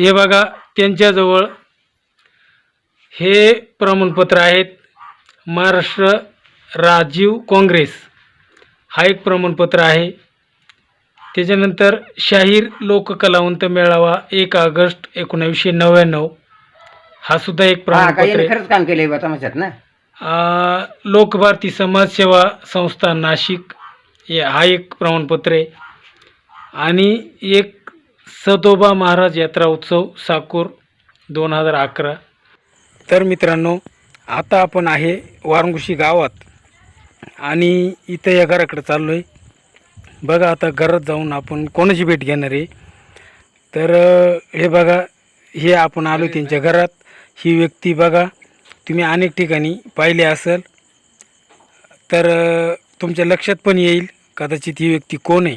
हे बघा त्यांच्याजवळ हे प्रमाणपत्र आहेत. महाराष्ट्र राजीव काँग्रेस. हा एक प्रमाणपत्र आहे. त्याच्यानंतर शाहीर लोककलावंत मेळावा एक ऑगस्ट एकोणावीसशे नव्याण्णव. हा सुद्धा एक प्रमाणपत्र आहे. खरंच काम केलंय तमाशात ना? आ, लोकभारती समाजसेवा संस्था नाशिक हे हा एक प्रमाणपत्र आहे. आणि एक सदोबा महाराज यात्रा उत्सव साकूर दोन हजार अकरा. तर मित्रांनो आता आपण आहे वारंगुशी गावात आणि इथं या घराकडे चाललो आहे बघा आता घरात जाऊन आपण कोणाची भेट घेणार आहे. तर हे बघा हे आपण आलो त्यांच्या घरात. ही व्यक्ती बघा तुम्ही अनेक ठिकाणी पाहिले असेल. तर तुमच्या लक्षात पण येईल कदाचित ही व्यक्ती कोण आहे.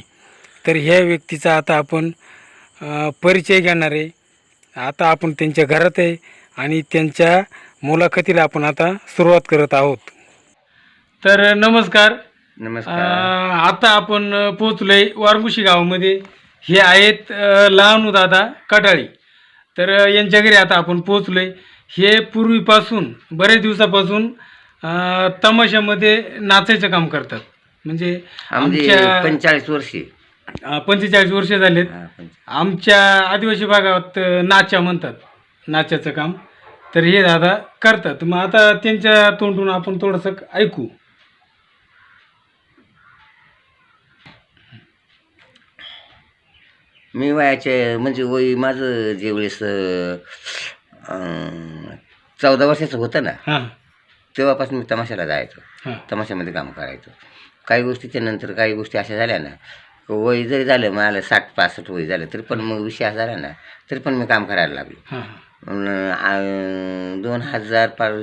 तर ह्या व्यक्तीचा आता आपण परिचय घेणार आहे. आता आपण त्यांच्या घरात आहे आणि त्यांच्या मुलाखतीला आपण आता सुरुवात करत आहोत. तर नमस्कार. नमस्कार. आता आपण पोहोचलोय वारंगुशी गावामध्ये. हे आहेत लहानू दादा कटाळी. तर यांच्या घरी आता आपण पोहोचलोय. हे पूर्वीपासून बरेच दिवसापासून तमाशामध्ये नाचायचं काम करतात. म्हणजे आमचे आमच्या पंचेचाळीस वर्षी. पंचेचाळीस वर्ष झालेत. हा, पंचे- आमच्या आदिवासी भागात अं, नाच्या म्हणतात. नाच्याचं काम. तर हे दादा करतात. मग आता त्यांच्या तोंडून आपण थोडंसं ऐकू. मी वयाचे म्हणजे वय माझं जे वेळेस अं, चौदा वर्षाचं होतं ना हां. तेव्हापासून मी तमाशाला जायचो. हां. तमाशामध्ये काम करायचो. काही गोष्टीच्या नंतर काही गोष्टी अशा झाल्या ना वय जरी झालं मला साठ पासष्ट वय झालं तरी पण मग विषय असा झाला ना तरी पण मी काम करायला लागलो. हां आ- दोन हजार पाच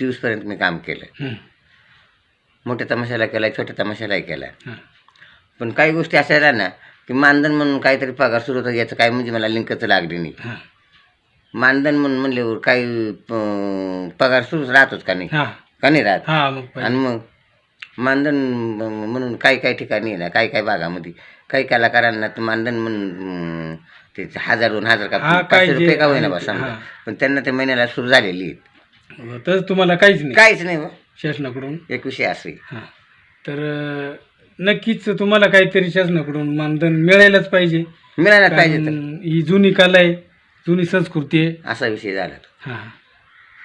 तेवीसपर्यंत मी काम केलं. हं, मोठ्या तमाशाला केला छोट्या तमाशालाही केला. हां. पण काही गोष्टी अशा झाल्या ना की मानधन म्हणून काहीतरी पगार सुरू होता याचं काय म्हणजे मला लिंकच लागली नाही. हां. मानधन म्हणून म्हणल्यावर काही अं, पगार सुरूच राहतोच का नाही? हां. का नाही राहत? हां मग पाहिजे. आणि मग मानधन म्हणून काही काही ठिकाणी ना काही काही भागामध्ये काही कलाकारांना तर मानधन म्हणून ते हजार दोन हजार का पाचशे काही जे रुपये का होईना बा समजा. हा. पण त्यांना ते महिन्याला सुरू झालेली आहेत. तर तुम्हाला काहीच नाही. काहीच नाही हो. शासनाकडून? एक विषय असे हां. तर अं, नक्कीच तुम्हाला काहीतरी शासनाकडून मानधन मिळायलाच पाहिजे. मिळायला पाहिजे कारण ही जुनी कला आहे जुनी संस्कृती आहे. असा विषय झाला तो. हां.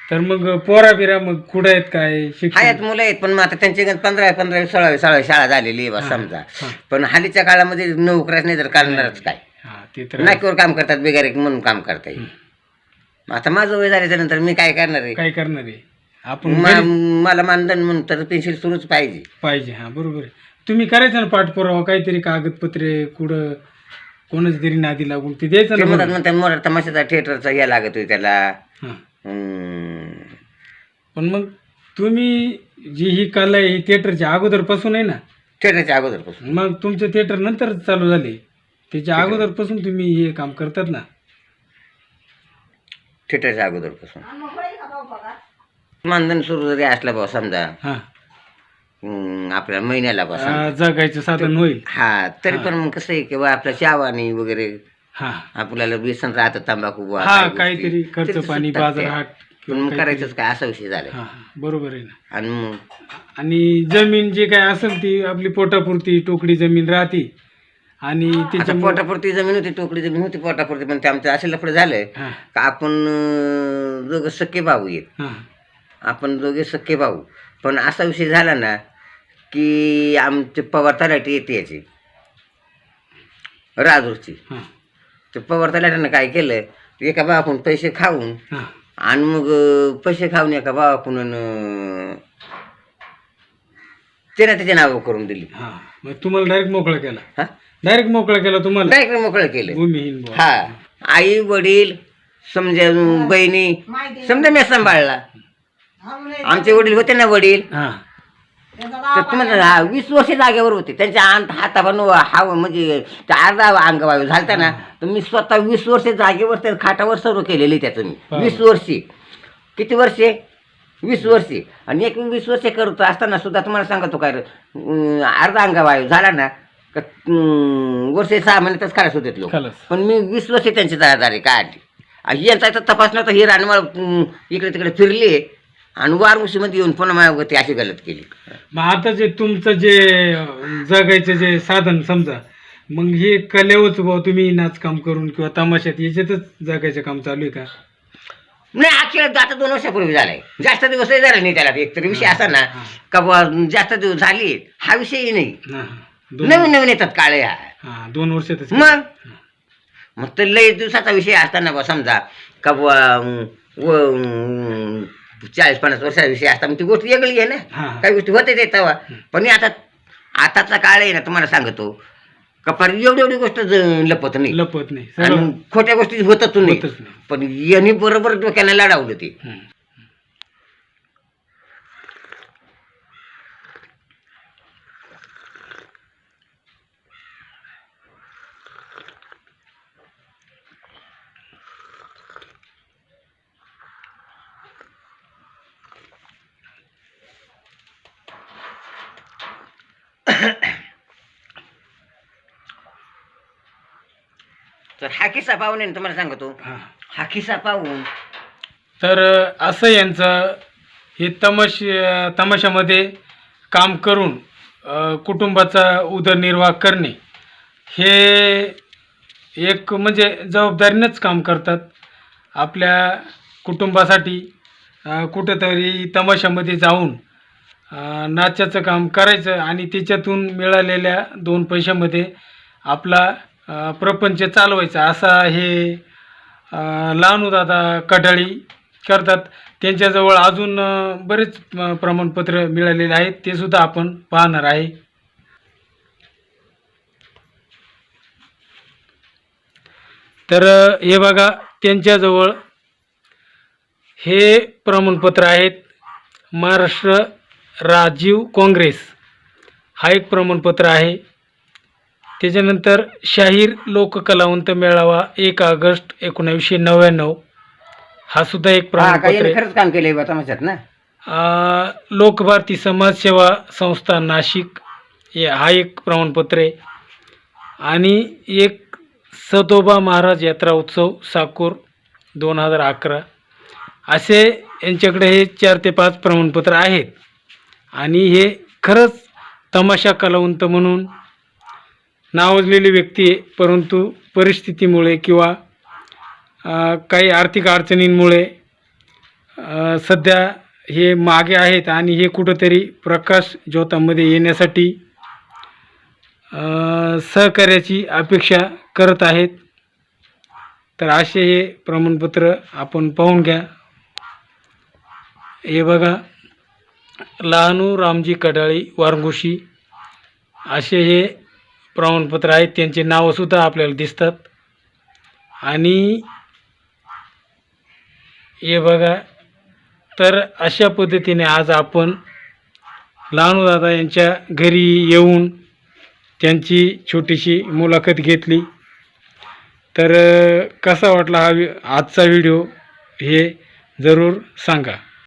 तर मग पोरा बिरा मग कुठं आहेत काय आहेत शिक्षण मुलं आहेत पण मग आता त्यांची पंधरा पंधरा सोळावी सोळावी शाळा झालेली आहे बा समजा. हां. पण हल्लीच्या काळामध्ये नोकऱ्याच नाही तर करणारच काय. हां ते तर आहे. नाकीवर काम करतात बेगारी म्हणून काम करता येईल आता माझं वय झाल्याच्यानंतर मी काय करणार आहे? काय करणार आहे? आपण मा- मला मानधन म्हणून तर पेन्सिल सुरूच पाहिजे. पाहिजे हां बरोबर आहे. तुम्ही करायचं ना पाठपुरावा काहीतरी कागदपत्रे कुठं कोणाची तरी नादी लागून ते द्यायचं ते ना म्हणतात. म्हणतात मोठा तमाशाचा थिएटरचा या लागतोय त्याला. हां. हम्म. पण मग तुम्ही जी ही कला आहे ही थिएटरच्या अगोदरपासून आहे ना? थिएटरच्या अगोदरपासून. मग तुमचं थिएटर नंतर चालू झाले. त्याच्या अगोदरपासून तुम्ही हे काम करतात ना? थिएटरच्या अगोदरपासून. मानधन सुरू जरी असलं बा समजा. हां. हम्म, आपल्या महिन्याला बा समजा. आ, जगायचं साधन होईल. हा तरी पण मग कसं आहे की बा आपल्या चावानी वगैरे हां. आपल्याला व्यसन राहतं तंबाखू हा काही. काहीतरी खर्च तर पाणी सुटतात बाजार त्या. हाट पण मग. करायचंच काय? असा विषय झाला हां हां. बरोबर आहे ना. आणि मग? आणि जमीन जे काय असेल ती आपली पोटापुरती टोकडी जमीन राहते. आणि आता त्याच्या पोटापुरती जमीन होती टोकडी जमीन होती पोटापुरती. पण ते आमचं असे लफडं झालंय. हां. का आपण अं, दोघं सख्खे भाऊ आहेत. हां. आपण दोघे सख्खे भाऊ. पण असा विषय झाला ना की आमचे पवार तलाठी येते याची. राजूरची. हां. ते पवार तलाट्यानं काय केलं? एका भावाकडून पैसे खाऊन हां. आणि मग पैसे खाऊन एका भावाकडून अं, त्यानं त्याच्या नावं करून दिली. हां मग तुम्हाला डायरेक्ट मोकळा केला. हा? डायरेक्ट मोकळा केला तुम्हाला? डायरेक्ट मोकळं केलं. भूमिहीन बुवा. हा. आई वडील समजा बहिणी समजा मी सांभाळला. आमचे वडील होते ना वडील? हां. तर तुम्हाला वीस वर्ष जागेवर होते. त्यांच्या अंत हातावर हाव म्हणजे त्या अर्धा अंगवायू झालता ना. तर मी स्वतः वीस वर्ष जागेवर त्या खाटावर सर्व केलेली त्याचं मी. वीस वर्षी. किती वर्षे? वीस वर्षे. आणि एक वीस वर्षे करत असताना सुद्धा तुम्हाला सांगतो काय अर्धा अंगवायू झाला ना वर्षे सहा महिन्यातच खलास होते लोक. पण मी वीस वर्षे त्यांची जबाबदारी काढली. आणि यांचा तर तपास नव्हता ही रानमाळ अं, इकडे तिकडे फिरली आणि वारमुशीमध्ये येऊन पुन्हा माझ्यावरती अशी गलत केली. मग आता जे तुमचं जे अं, जगायचं जे साधन समजा मग हे कलेवच भाऊ तुम्ही नाच काम करून किंवा तमाशात याच्यातच जगायचं काम चालू आहे का? नाही अक्षर आता दोन वर्षापूर्वी झालाय. जास्त दिवस नाही झाले नाही त्याला. एक तरी विषय असा ना का बुवा जास्त दिवस झाले हा विषयही नाही. हा, हा. दोन नवीन नवीन येतात काळे हा. हा दोन वर्षातच मग? मग तर लय दिवसाचा विषय असताना बा समजा का बुवा अं, व अं, चाळीस पन्नास वर्षाचा विषय असता मग ती गोष्ट वेगळी आहे. ना. काही गोष्टी होते ते तेव्हा. पण हे आता आताचा काळ आहे ना तुम्हाला सांगतो. का फार एवढी एवढी गोष्ट लपत नाही. लपत नाही. आणि खोट्या गोष्टी होतच नाही. होतच नाही. पण यांनी बरोबर डोक्याला लढावलं ते हम्म. तर हा किस्सा पाहून आहे ना तुम्हाला सांगतो. हा. हा किस्सा पाहून तर असं यांचं हे तमाश तमाशामध्ये काम करून अ, कुटुंबाचा उदरनिर्वाह करणे. हे एक म्हणजे जबाबदारीनंच काम करतात. आपल्या कुटुंबासाठी अ, कुठंतरी तमाशामध्ये जाऊन अ, नाचाचं काम करायचं आणि त्याच्यातून मिळालेल्या दोन पैशामध्ये आपला प्रपंच चालवायचा. असा हे अ, दादा कटाळी करतात. त्यांच्याजवळ अजून बरेच प्रमाणपत्र मिळालेले आहेत. ते सुद्धा आपण पाहणार आहे. तर हे बघा त्यांच्याजवळ हे प्रमाणपत्र आहेत. महाराष्ट्र राजीव काँग्रेस. हा एक प्रमाणपत्र आहे. त्याच्यानंतर शाहीर लोककलावंत मेळावा एक ऑगस्ट एकोणावीसशे नव्याण्णव. हा सुद्धा एक हा प्रमाणपत्र खरंच काम केलंय बा तमाशात ना? अ, लोकभारती समाजसेवा संस्था नाशिक हे हा एक प्रमाणपत्र आहे. आणि एक सदोबा महाराज यात्रा उत्सव साकूर दोन हजार अकरा. असे यांच्याकडे हे चार ते पाच प्रमाणपत्र आहेत. आणि हे खरंच तमाशा कलावंत म्हणून नावाजलेली व्यक्ती आहे परंतु परिस्थितीमुळे किंवा काही आर्थिक अडचणींमुळे सध्या हे मागे आहेत आणि हे कुठंतरी प्रकाश ज्योतामध्ये येण्यासाठी सहकार्याची अपेक्षा करत आहेत. तर असे हे प्रमाणपत्र आपण पाहून घ्या. हे बघा. लहानू रामजी कडाळी वारंगुशी. असे हे प्रमाणपत्र आहेत त्यांचे नावंसुद्धा आपल्याला दिसतात. आणि हे बघा तर अशा पद्धतीने आज आपण लहानू दादा यांच्या घरी येऊन त्यांची छोटीशी मुलाखत घेतली. तर कसा वाटला हा वि आजचा व्हिडिओ हे जरूर सांगा.